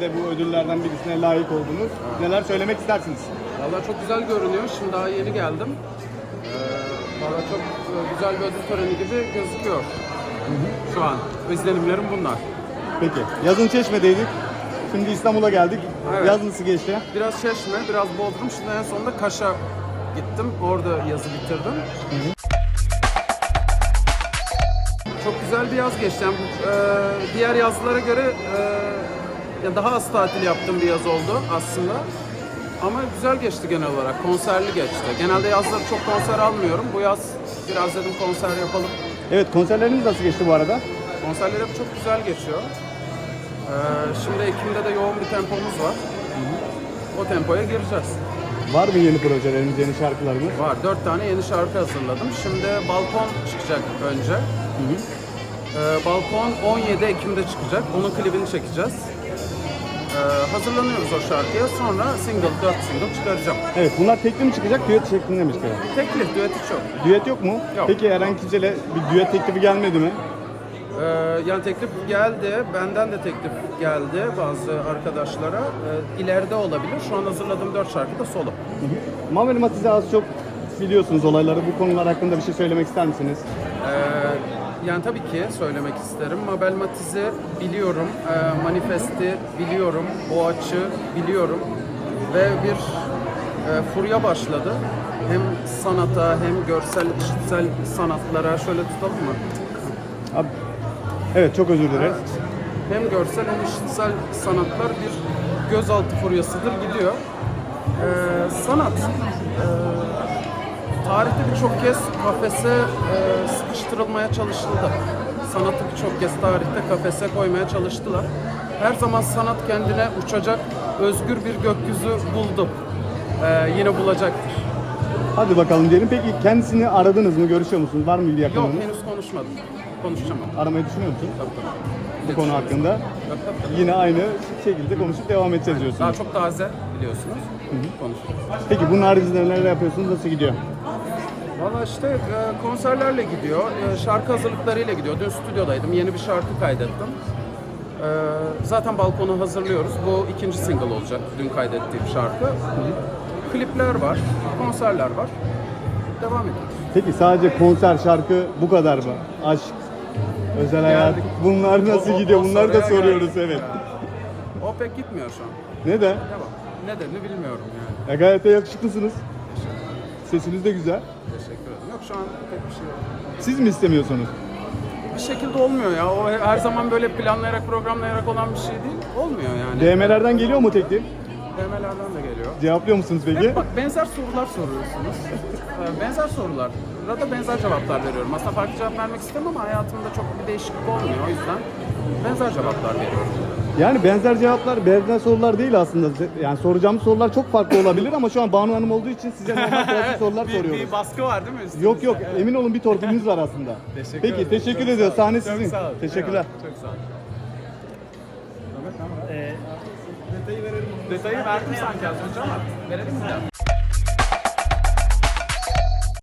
Siz de bu ödüllerden birisine layık oldunuz. Neler söylemek istersiniz? Valla çok güzel görünüyor. Şimdi daha yeni geldim. Ee, Valla çok e, güzel bir ödül töreni gibi gözüküyor. Şu an izlenimlerim bunlar. Peki. Yazın Çeşme'deydik. Şimdi İstanbul'a geldik. Evet. Yaz nasıl geçti? Biraz Çeşme, biraz Bodrum. Şimdi en sonunda Kaş'a gittim. Orada yazı bitirdim. Çok güzel bir yaz geçti. Yani, bu, e, diğer yazlara göre e, ya daha az tatil yaptığım bir yaz oldu aslında. Ama güzel geçti genel olarak. Konserli geçti. Genelde yazları çok konser almıyorum. Bu yaz biraz dedim konser yapalım. Evet konserleriniz nasıl geçti bu arada? Konserler hep çok güzel geçiyor. Ee, şimdi Ekim'de de yoğun bir tempomuz var. O tempoya gireceğiz. Var mı yeni projeleriniz, yeni şarkılarınız? Var. Dört tane yeni şarkı hazırladım. Şimdi Balkon çıkacak önce. Ee, Balkon 17 Ekim'de çıkacak. Onun klibini çekeceğiz. Ee, hazırlanıyoruz o şarkıya. Sonra single, dört single çıkaracağım. Evet bunlar tekli mi çıkacak, düet şeklinde mi çıkacak? Teklif, düeti çok. Düet yok mu? Yok. Peki Eren Kimse'yle bir düet teklifi gelmedi mi? Ee, yani teklif geldi, benden de teklif geldi bazı arkadaşlara. Ee, ileride olabilir. Şu an hazırladığım dört şarkı da solo. Mabel Matiz'e az çok biliyorsunuz olayları. Bu konular hakkında bir şey söylemek ister misiniz? Yani tabii ki söylemek isterim. Mabel Matiz'i biliyorum, ee, Manifest'i biliyorum, Boğaç'ı biliyorum ve bir e, furya başladı. Hem sanata hem görsel, işitsel sanatlara şöyle tutalım mı? Abi, evet çok özür dileriz. Hem görsel hem işitsel sanatlar bir gözaltı furyasıdır gidiyor. Ee, sanat ee, tarihte birçok kez kafese ee, sıkıştırılmaya çalışıldı. Sanatı birçok kez tarihte kafese koymaya çalıştılar. Her zaman sanat kendine uçacak özgür bir gökyüzü buldu. Ee, yine bulacaktır. Hadi bakalım diyelim. Peki kendisini aradınız mı? Görüşüyor musunuz? Var mı ilgi Yok yakınınız? henüz konuşmadım. Konuşacağım ama. Aramayı düşünüyor musunuz? Tabii, tabii. Bu konu hakkında. Tabii, tabii, tabii. Yine aynı şekilde konuşup devam edeceğiz diyorsunuz. Daha çok taze biliyorsunuz. Konuşuruz. Peki bunun haricinde neler yapıyorsunuz? Nasıl gidiyor? Valla işte e, konserlerle gidiyor, e, şarkı hazırlıklarıyla gidiyor. Dün stüdyodaydım, yeni bir şarkı kaydettim. E, zaten balkonu hazırlıyoruz. Bu ikinci single olacak, dün kaydettiğim şarkı. Klipler var, konserler var. Devam ediyoruz. Peki sadece konser, şarkı bu kadar mı? Aşk, özel hayat, Geldik. bunlar nasıl O- o- gidiyor? o Bunları da soruya soruyoruz geldik. evet. O pek gitmiyor şu an. Neden? Devam. Nedenini bilmiyorum yani. Ya gayet de yakışıklısınız. Sesiniz de güzel. Teşekkür ederim. Yok şu an pek bir şey yok. Siz mi istemiyorsunuz? Bir şekilde olmuyor ya. O her zaman böyle planlayarak, programlayarak olan bir şey değil. Olmuyor yani. DM'lerden geliyor mu teklif? DM'lerden de geliyor. Cevaplıyor musunuz peki? Hep bak benzer sorular soruyorsunuz. Ee, benzer sorular. Burada benzer cevaplar veriyorum. Aslında farklı cevap vermek istemem ama hayatımda çok bir değişiklik olmuyor. O yüzden benzer cevaplar veriyorum. Yani benzer cevaplar, benzer sorular değil aslında. Yani soracağımız sorular çok farklı olabilir ama şu an Banu Hanım olduğu için size normal torpil sorular soruyoruz. baskı var değil mi üstünüzde? Yok yok, emin olun bir torpiliniz var aslında. Teşekkür Peki, ederim. teşekkür Çok ediyoruz. Sahne Çok sizin. sağ olun. Teşekkürler. Eyvallah, Çok sağ olun. Detayı verelim. Detayı verdim sanki az önce ama verelim mi?